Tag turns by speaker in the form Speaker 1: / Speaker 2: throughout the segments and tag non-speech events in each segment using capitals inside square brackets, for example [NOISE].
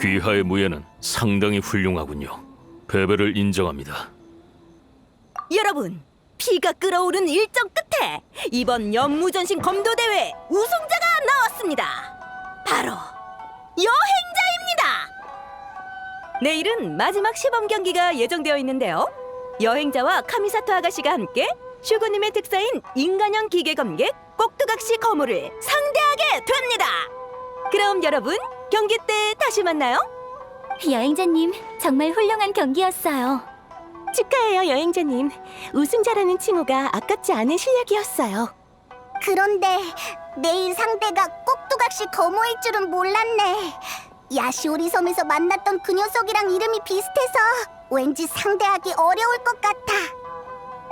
Speaker 1: 귀하의 무예는 상당히 훌륭하군요. 패배를 인정합니다.
Speaker 2: 여러분, 피가 끓어오른 일정 끝에 이번 연무전신 검도 대회 우승자가 나왔습니다. 바로 여행자입니다. 내일은 마지막 시범 경기가 예정되어 있는데요. 여행자와 카미사토 아가씨가 함께 슈구님의 특사인 인간형 기계 검객 꼭두각시 거물을 상대하게 됩니다. 그럼 여러분 경기 때 다시 만나요.
Speaker 3: 여행자님, 정말 훌륭한 경기였어요.
Speaker 2: 축하해요 여행자님. 우승자라는 칭호가 아깝지 않은 실력이었어요.
Speaker 4: 그런데 내일 상대가 꼭두각시 거모일 줄은 몰랐네. 야시오리 섬에서 만났던 그 녀석이랑 이름이 비슷해서 왠지 상대하기 어려울 것 같아.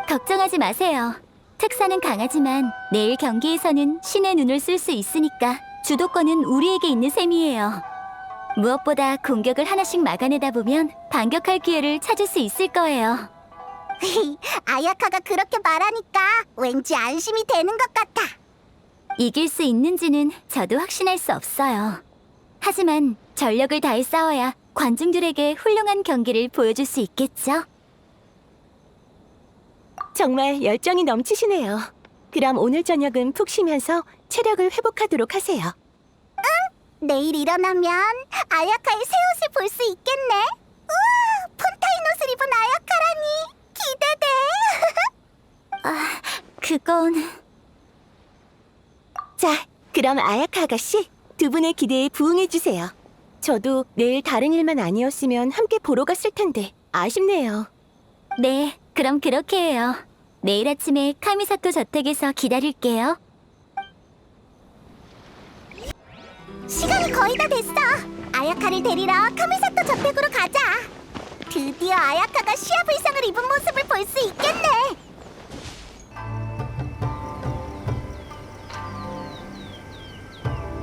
Speaker 3: 걱정하지 마세요. 특사는 강하지만 내일 경기에서는 신의 눈을 쓸 수 있으니까 주도권은 우리에게 있는 셈이에요. 무엇보다 공격을 하나씩 막아내다 보면 반격할 기회를 찾을 수 있을 거예요. [LAUGHS]
Speaker 4: 아야카가 그렇게 말하니까 왠지 안심이 되는 것 같아.
Speaker 3: 이길 수 있는지는 저도 확신할 수 없어요. 하지만 전력을 다해 싸워야 관중들에게 훌륭한 경기를 보여줄 수 있겠죠?
Speaker 2: 정말 열정이 넘치시네요. 그럼 오늘 저녁은 푹 쉬면서 체력을 회복하도록 하세요.
Speaker 4: 내일 일어나면 아야카의 새 옷을 볼 수 있겠네. 우와, 폰타인 옷을 입은 아야카라니 기대돼. [LAUGHS]
Speaker 3: 그건
Speaker 2: 자, 그럼 아야카 아가씨 두 분의 기대에 부응해 주세요. 저도 내일 다른 일만 아니었으면 함께 보러 갔을 텐데 아쉽네요.
Speaker 3: 네, 그럼 그렇게 해요. 내일 아침에 카미사토 저택에서 기다릴게요.
Speaker 4: 시간이 거의 다 됐어. 아야카를 데리러 카미사토 저택으로 가자. 드디어 아야카가 시합 의상을 입은 모습을 볼 수 있겠네.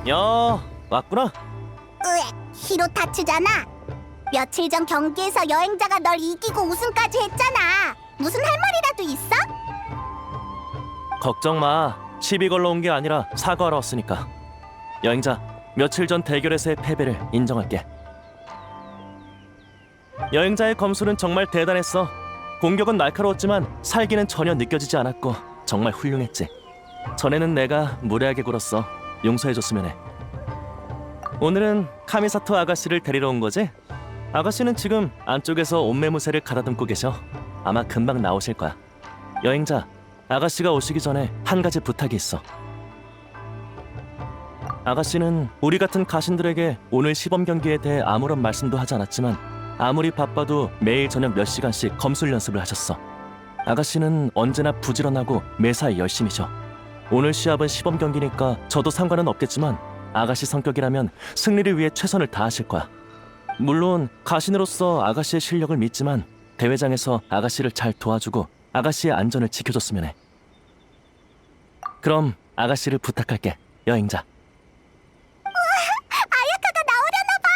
Speaker 5: 야, 왔구나.
Speaker 4: 으엑, 히로 타츠잖아. 며칠 전 경기에서 여행자가 널 이기고 우승까지 했잖아. 무슨 할 말이라도 있어?
Speaker 5: 걱정 마. 시비 걸러 온 게 아니라 사과하러 왔으니까. 여행자, 며칠 전 대결에서의 패배를 인정할게. 여행자의 검술은 정말 대단했어. 공격은 날카로웠지만 살기는 전혀 느껴지지 않았고 정말 훌륭했지. 전에는 내가 무례하게 굴었어. 용서해줬으면 해. 오늘은 카미사토 아가씨를 데리러 온 거지? 아가씨는 지금 안쪽에서 옷매무새를 가다듬고 계셔. 아마 금방 나오실 거야. 여행자, 아가씨가 오시기 전에 한 가지 부탁이 있어. 아가씨는 우리 같은 가신들에게 오늘 시범 경기에 대해 아무런 말씀도 하지 않았지만 아무리 바빠도 매일 저녁 몇 시간씩 검술 연습을 하셨어. 아가씨는 언제나 부지런하고 매사에 열심히셔. 오늘 시합은 시범 경기니까 저도 상관은 없겠지만 아가씨 성격이라면 승리를 위해 최선을 다하실 거야. 물론 가신으로서 아가씨의 실력을 믿지만 대회장에서 아가씨를 잘 도와주고 아가씨의 안전을 지켜줬으면 해. 그럼 아가씨를 부탁할게, 여행자.
Speaker 4: 아야카가 나오려나 봐.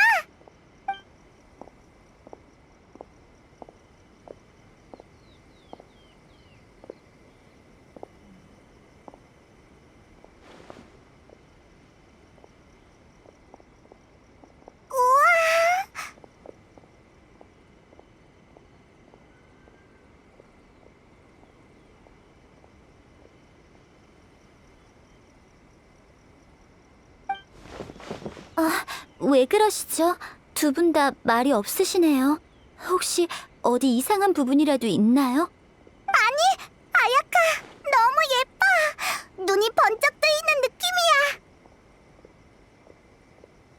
Speaker 3: 왜 그러시죠? 두 분 다 말이 없으시네요. 혹시 어디 이상한 부분이라도 있나요?
Speaker 4: 아야카, 너무 예뻐. 눈이 번쩍 뜨이는 느낌이야.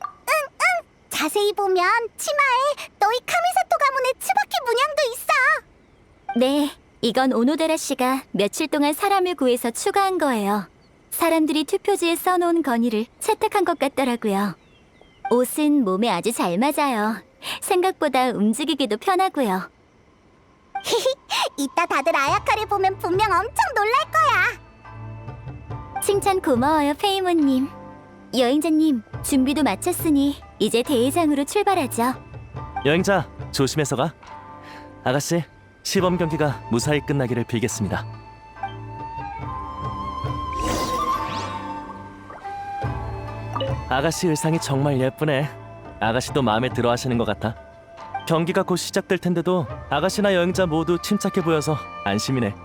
Speaker 4: 응, 응. 자세히 보면 치마에 너희 카미사토 가문의 츠바키 문양도 있어.
Speaker 3: 네, 이건 오노데라 씨가 며칠 동안 사람을 구해서 추가한 거예요. 사람들이 투표지에 써놓은 건의를 채택한 것 같더라고요. 옷은 몸에 아주 잘 맞아요. 생각보다 움직이기도 편하고요. [LAUGHS]
Speaker 4: 이따 다들 아야카를 보면 분명 엄청 놀랄 거야.
Speaker 3: 칭찬 고마워요, 페이모님. 여행자님, 준비도 마쳤으니 이제 대회장으로 출발하죠.
Speaker 5: 여행자, 조심해서 가. 아가씨, 시범 경기가 무사히 끝나기를 빌겠습니다. 아가씨 의상이 정말 예쁘네. 아가씨도 마음에 들어 하시는 것 같아. 경기가 곧 시작될 텐데도 아가씨나 여행자 모두 침착해 보여서 안심이네.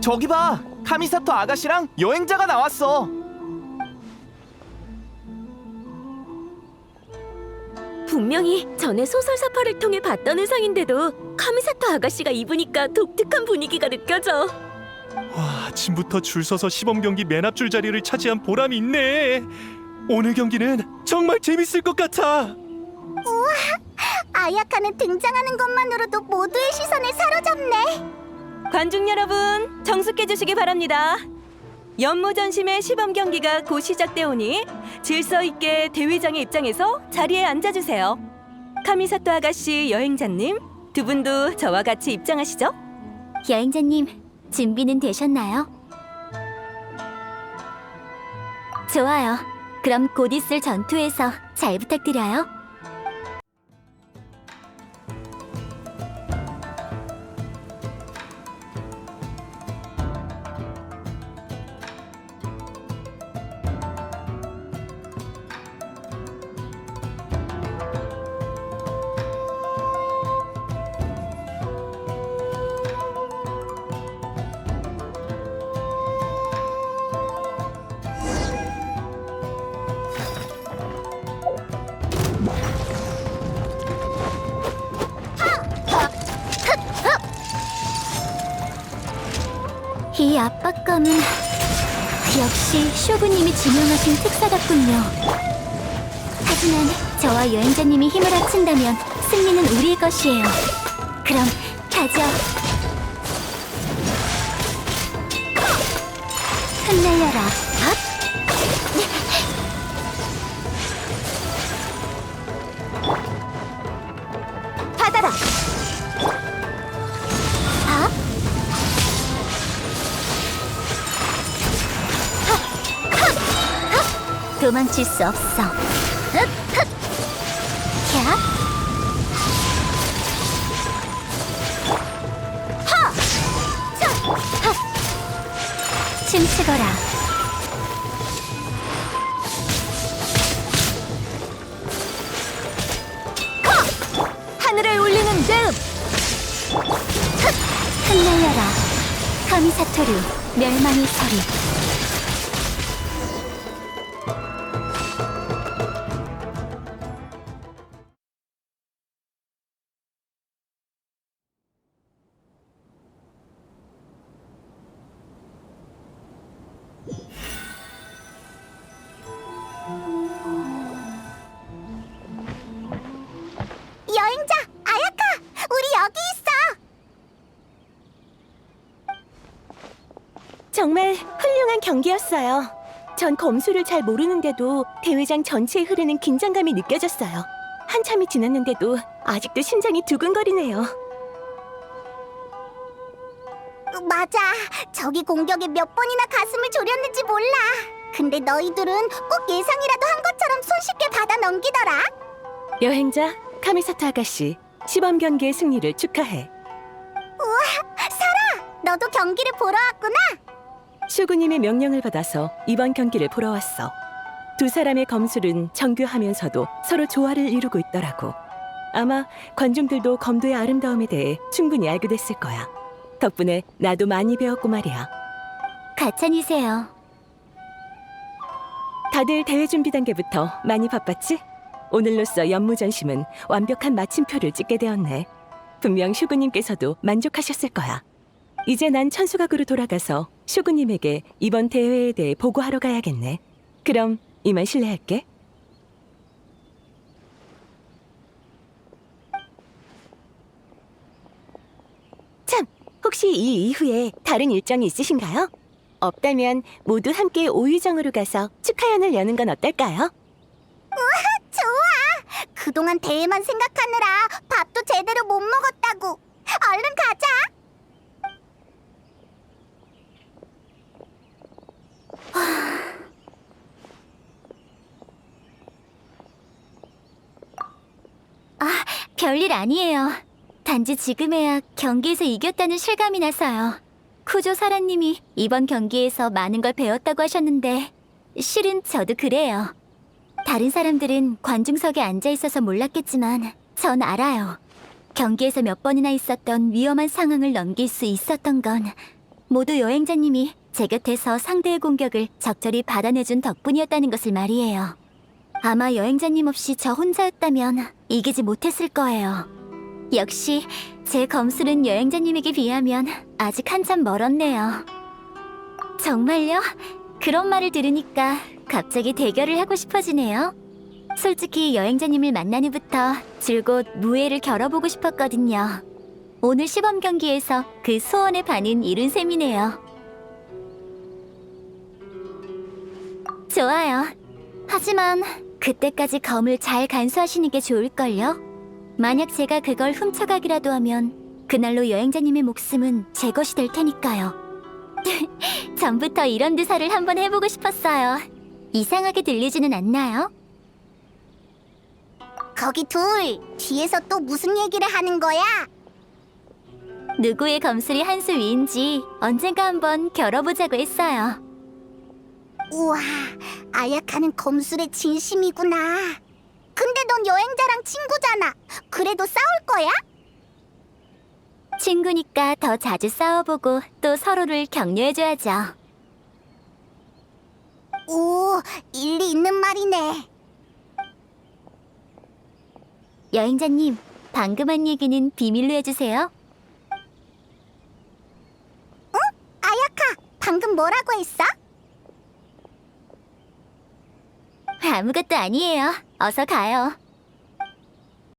Speaker 6: 저기 봐! 카미사토 아가씨랑 여행자가 나왔어!
Speaker 2: 분명히 전에 소설 사파를 통해 봤던 의상인데도 카미사토 아가씨가 입으니까 독특한 분위기가 느껴져.
Speaker 7: 와, 아침부터 줄 서서 시범 경기 맨 앞줄 자리를 차지한 보람이 있네. 오늘 경기는 정말 재밌을 것 같아.
Speaker 4: 아야카는 등장하는 것만으로도 모두의 시선을 사로잡네.
Speaker 2: 관중 여러분, 정숙해 주시기 바랍니다. 연무 전심의 시범 경기가 곧 시작되오니 질서 있게 대회장의 입장에서 자리에 앉아 주세요. 카미사토 아가씨 여행자님, 두 분도 저와 같이 입장하시죠.
Speaker 3: 여행자님, 준비는 되셨나요? 좋아요. 그럼 곧 있을 전투에서 잘 부탁드려요. 이 압박감은 역시 쇼부님이 지명하신 특사답군요. 하지만 저와 여행자님이 힘을 합친다면 승리는 우리의 것이에요. 그럼 가죠. 흩날려라. 도망칠 수 없어. 흑, 흑. 캬. 하! 차! 하! 춤추거라.
Speaker 2: 하늘을 울리는 늪!
Speaker 3: 흑! 흩날려라. 카미사토류 멸망의 소리.
Speaker 2: 정말 훌륭한 경기였어요. 전 검수를 잘 모르는데도 대회장 전체에 흐르는 긴장감이 느껴졌어요. 한참이 지났는데도 아직도 심장이 두근거리네요.
Speaker 4: 맞아. 저기 공격에 몇 번이나 가슴을 졸였는지 몰라. 근데 너희들은 꼭 예상이라도 한 것처럼 손쉽게 받아 넘기더라.
Speaker 2: 여행자 카미사토 아가씨 시범 경기의 승리를 축하해.
Speaker 4: 너도 경기를 보러 왔구나.
Speaker 2: 슈구님의 명령을 받아서 이번 경기를 보러 왔어. 두 사람의 검술은 정교하면서도 서로 조화를 이루고 있더라고. 아마 관중들도 검도의 아름다움에 대해 충분히 알게 됐을 거야. 덕분에 나도 많이 배웠고 말이야.
Speaker 3: 가찬이세요.
Speaker 2: 다들 대회 준비 단계부터 많이 바빴지? 오늘로써 연무전심은 완벽한 마침표를 찍게 되었네. 분명 슈구님께서도 만족하셨을 거야. 이제 난 천수각으로 돌아가서 슈구님에게 이번 대회에 대해 보고하러 가야겠네. 그럼 이만 실례할게. 참, 혹시 이 이후에 다른 일정이 있으신가요? 없다면 모두 함께 오유정으로 가서 축하연을 여는 건 어떨까요?
Speaker 4: 좋아. 그동안 대회만 생각하느라 밥도 제대로 못 먹었다고. 얼른 가자.
Speaker 3: 별일 아니에요. 단지 지금에야 경기에서 이겼다는 실감이 나서요. 쿠조 사라님이 이번 경기에서 많은 걸 배웠다고 하셨는데 실은 저도 그래요. 다른 사람들은 관중석에 앉아 있어서 몰랐겠지만 전 알아요. 경기에서 몇 번이나 있었던 위험한 상황을 넘길 수 있었던 건 모두 여행자님이 제 곁에서 상대의 공격을 적절히 받아내준 덕분이었다는 것을 말이에요. 아마 여행자님 없이 저 혼자였다면 이기지 못했을 거예요. 역시 제 검술은 여행자님에게 비하면 아직 한참 멀었네요. 정말요? 그런 말을 들으니까 갑자기 대결을 하고 싶어지네요. 솔직히 여행자님을 만난 후부터 줄곧 무예를 겨뤄보고 싶었거든요. 오늘 시범 경기에서 그 소원의 반은 이룬 셈이네요. 좋아요. 하지만 그때까지 검을 잘 간수하시는 게 좋을걸요? 만약 제가 그걸 훔쳐가기라도 하면 그날로 여행자님의 목숨은 제 것이 될 테니까요. [LAUGHS] 전부터 이런 드사를 한번 해보고 싶었어요. 이상하게 들리지는 않나요?
Speaker 4: 거기 둘 뒤에서 또 무슨 얘기를 하는 거야?
Speaker 3: 누구의 검술이 한 수 위인지 언젠가 한번 겨뤄보자고 했어요.
Speaker 4: 우와, 아야카는 검술의 진심이구나. 근데 넌 여행자랑 친구잖아. 그래도 싸울 거야?
Speaker 3: 친구니까 더 자주 싸워보고 또 서로를 격려해줘야죠.
Speaker 4: 오, 일리 있는 말이네.
Speaker 3: 여행자님, 방금 한 얘기는 비밀로 해주세요.
Speaker 4: 아야카, 방금 뭐라고 했어?
Speaker 3: 아무것도 아니에요. 어서 가요.